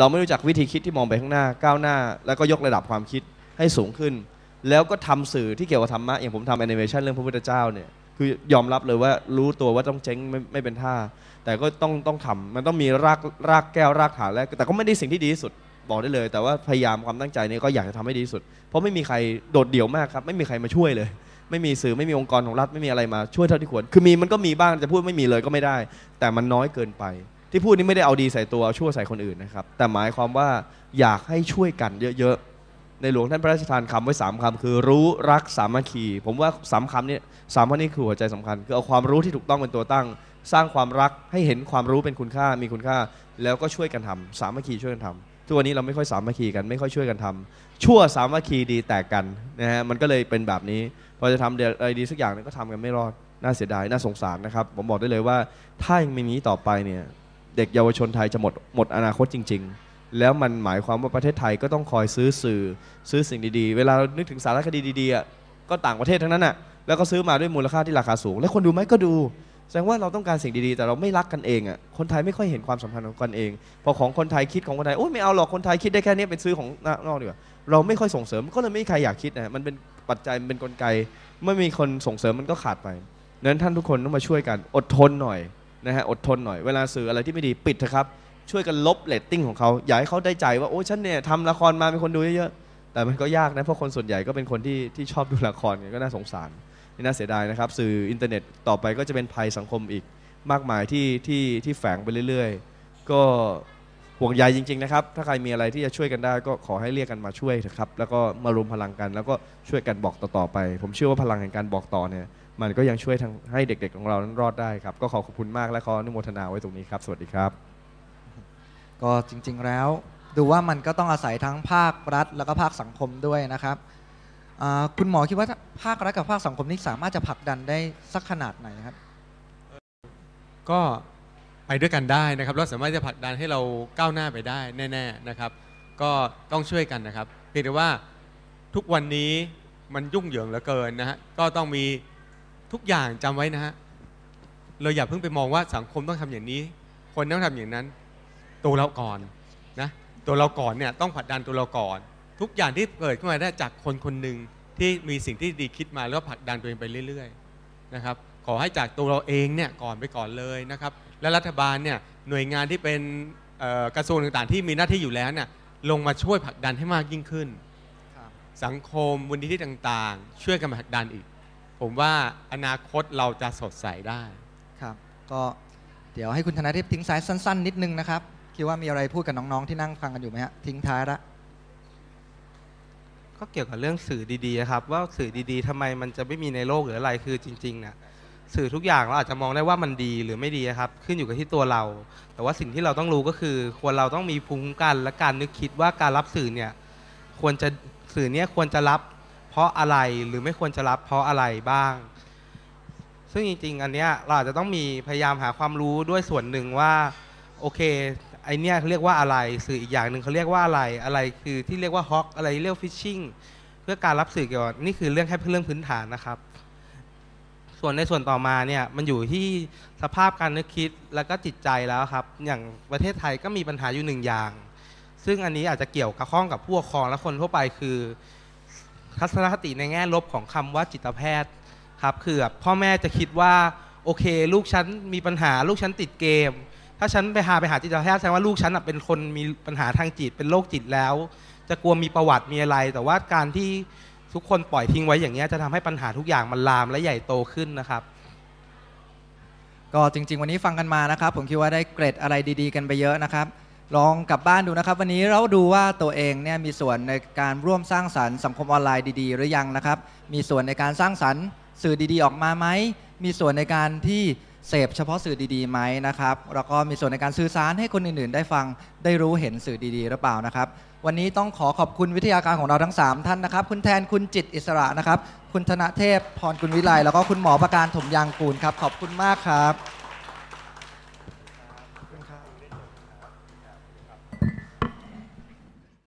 เราไม่รู้จักวิธีคิดที่มองไปข้างหน้าก้าวหน้า แล้วก็ยกระดับความคิดให้สูงขึ้น แล้วก็ทำสื่อที่เกี่ยวกับธรรมะอย่างผมทำแอนิเมชันเรื่องพระพุทธเจ้าเนี่ยคือยอมรับเลยว่ารู้ตัวว่าต้องเจ๊งไม่ไม่เป็นท่า แต่ก็ต้องต้องทำมันต้องมีรากรากแก้วรากฐานแล้วแต่ก็ไม่ได้สิ่งที่ดีที่สุดบอกได้เลย แต่ว่าพยายามความตั้งใจนี่ก็อยากจะทำให้ดีที่สุด เพราะไม่มีใครโดดเดี่ยวมากครับไม่มีใครมาช่วยเลย ไม่มีสื่อไม่มีองค์กรของรัฐไม่มีอะไรมาช่วยเท่าที่ควรคือมีมันก็มีบ้างจะพูดไม่มีเลยก็ไม่ได้ แต่มันน้อยเกินไป ที่พูดนี้ไม่ได้เอาดีใส่ตัวเอาชั่วใส่คนอื่นนะครับ แต่หมายความว่าอยากให้ช่วยกันเยอะๆ ในหลวงท่านพระราชทานคำไว้สามคำคือรู้รักสามัคคี ผมว่าสามคำนี้สามข้อนี้คือหัวใจสำคัญ คือเอาความรู้ที่ถูกต้องเป็นตัวตั้ง สร้างความรักให้เห็นความรู้เป็นคุณค่ามีคุณค่า แล้วก็ช่วยกันทำสามัคคีช่วยกันทำทุกวันนี้เราไม่ค่อยสามัคคีกันไม่ค่อยช่วยกันทำชั่วสามัคคีดีแตกกันนะฮะมันก็เลยเป็นแบบนี้พอจะทำอะไรดีสักอย่างนึงก็ทำกันไม่รอดน่าเสียดายน่าสงสารนะครับ ผมบอกได้เลยว่าถ้ายังมีนี้ต่อไปเนี่ย เด็กเยาวชนไทยจะหมดหมดอนาคตจริง ๆ แล้วมันหมายความว่าประเทศไทยก็ต้องคอยซื้อสื่อซื้อสิ่งดีๆ เวลานึกถึงสารคดีดีๆอะก็ต่างประเทศทั้งนั้นอะแล้วก็ซื้อมาด้วยมูลค่าที่ราคาสูง แล้วคนดูไหมก็ดู แสดงว่าเราต้องการสิ่งดีๆ แต่เราไม่รักกันเองอะคนไทยไม่ค่อยเห็นความสัมพันธ์ของกันเอง พอของคนไทยคิดของคนไทยโอ้ยไม่เอาหรอกคนไทยคิดได้แค่นี้เป็นซื้อของนอกดีกว่าเราไม่ค่อยส่งเสริมก็เลยไม่มีใครอยากคิดนะมันเป็นปัจจัยมันเป็นกลไกไม่มีคนส่งเสริมมันก็ขาดไปนั้นท่านทุกคนต้องมาช่วยกันอดทนหน่อย นะฮะอดทนหน่อยเวลาสื่ออะไรที่ไม่ดีปิดเถอะครับ ช่วยกันลบเรตติ้งของเขาอยากให้เขาได้ใจว่าโอ้ฉันเนี่ยทำละครมามีคนดูเยอะๆแต่มันก็ยากนะเพราะคนส่วนใหญ่ก็เป็นคนที่ที่ชอบดูละครก็น่าสงสารนี่น่าเสียดายนะครับ สื่ออินเทอร์เน็ตต่อไปก็จะเป็นภัยสังคมอีกมากมายที่ที่ที่แฝงไปเรื่อย ๆ ก็ห่วงใยจริง ๆ นะครับ ถ้าใครมีอะไรที่จะช่วยกันได้ก็ขอให้เรียกกันมาช่วยเถอะครับ แล้วก็มารวมพลังกัน แล้วก็ช่วยกันบอกต่อๆไป ผมเชื่อว่าพลังแห่งการบอกต่อเนี่ย มันก็ยังช่วยทางให้เด็กๆของเรานั้นรอดได้ครับ ก็ขอขอบคุณมากและขออนุโมทนาไว้ตรงนี้ครับ สวัสดีครับ ก็จริงๆแล้วดูว่ามันก็ต้องอาศัยทั้งภาครัฐ แล้วก็ภาคสังคมด้วยนะครับอ่าคุณหมอคิดว่าภาครัฐกับภาคสังคมนี้สามารถจะผลักดันได้สักขนาดไหนครับ ก็ไปด้วยกันได้นะครับแล้วสามารถจะผลักดันให้เราก้าวหน้าไปได้แน่ๆนะครับ ก็ต้องช่วยกันนะครับเพียงแต่ว่าทุกวันนี้มันยุ่งเหยิงเหลือเกินนะฮะก็ต้องมี ทุกอย่างจำไว้นะฮะเราอย่าเพิ่งไปมองว่าสังคมต้องทำอย่างนี้ คนต้องทำอย่างนั้น ตัวเราก่อนนะตัวเราก่อนเนี่ยต้องผลักดันตัวเราก่อน ทุกอย่างที่เกิดขึ้นมาได้จากคนคนหนึ่งที่มีสิ่งที่ดีคิดมาแล้วก็ผลักดันตัวเองไปเรื่อยๆนะครับขอให้จากตัวเราเองเนี่ยก่อนไปก่อนเลยนะครับและรัฐบาลเนี่ยหน่วยงานที่เป็นเอ่อกระทรวงต่างๆ ที่มีหน้าที่อยู่แล้วเนี่ยลงมาช่วยผลักดันให้มากยิ่งขึ้นครับสังคมมูลนิธิต่างๆ ช่วยกันผลักดันอีก ผมว่าอนาคตเราจะสดใสได้ครับ ก็เดี๋ยวให้คุณธนาทิพย์ทิ้งสายสั้น ๆ นิดนึงนะครับ คิดว่ามีอะไรพูดกับน้อง ๆ ที่นั่งฟังกันอยู่ไหมฮะ ทิ้งท้ายละ ก็เกี่ยวกับเรื่องสื่อดีๆอะครับ ว่าสื่อดีๆทำไมมันจะไม่มีในโลกหรืออะไรคือจริงๆเนี่ยสื่อทุกอย่างเราอาจจะมองได้ว่ามันดีหรือไม่ดีอะครับ ขึ้นอยู่กับที่ตัวเรา แต่ว่าสิ่งที่เราต้องรู้ก็คือควรเราต้องมีภูมิคุ้มกัน และการนึกคิดว่าการรับสื่อเนี่ยควรจะสื่อเนี้ยควรจะรับ เพราะอะไรหรือไม่ควรจะรับเพราะอะไรบ้าง ซึ่งจริงๆ อันเนี้ยเราอาจจะต้องมีพยายามหาความรู้ด้วยส่วนหนึ่งว่าโอเคไอเนี้ยเขาเรียกว่าอะไรสื่ออีกอย่างหนึ่งเขาเรียกว่าอะไรอะไรคือที่เรียกว่าฮอกอะไรเรียกฟิชชิงเพื่อการรับสื่อเกี่ยวกับนี่คือเรื่องแค่เรื่องพื้นฐานนะครับ ส่วนในส่วนต่อมาเนี่ยมันอยู่ที่สภาพการนึกคิดแล้วก็จิตใจแล้วครับ อย่างประเทศไทยก็มีปัญหาอยู่หนึ่งอย่าง ซึ่งอันนี้อาจจะเกี่ยวกับข้องกับผู้ปกครองและคนทั่วไปคือ ทัศนคติในแง่ลบของคำว่าจิตแพทย์ครับคือแบบพ่อแม่จะคิดว่าโอเค ลูกฉันมีปัญหาลูกฉันติดเกม ถ้าฉันไปหาไปหาจิตแพทย์แสดงว่าลูกฉันเป็นคนมีปัญหาทางจิตเป็นโรคจิตแล้ว จะกลัวมีประวัติมีอะไร แต่ว่าการที่ทุกคนปล่อยทิ้งไว้อย่างเงี้จะทำให้ปัญหาทุกอย่างมันลามและใหญ่โตขึ้นนะครับก็จริง ๆ วันนี้ฟังกันมานะครับ ผมคิดว่าได้เกร็ดอะไรดี ๆ กันไปเยอะนะครับ ลองกลับบ้านดูนะครับ วันนี้เราดูว่าตัวเองเนี่ยมีส่วนในการร่วมสร้างสรรค์สังคมออนไลน์ดีๆ หรือยังนะครับ มีส่วนในการสร้างสรรค์สื่อดีๆ ออกมาไหม มีส่วนในการที่เสพเฉพาะสื่อดีๆไหมนะครับ แล้วก็มีส่วนในการสื่อสารให้คนอื่นๆ ได้ฟังได้รู้เห็นสื่อดีๆ หรือเปล่านะครับ วันนี้ต้องขอขอบคุณวิทยาการของเราทั้ง 3 ท่านนะครับ คุณแทนคุณจิตอิสระนะครับ คุณธนเทพพรกุลวิไลแล้วก็คุณหมอประการถมยางกูลครับ ขอบคุณมากครับ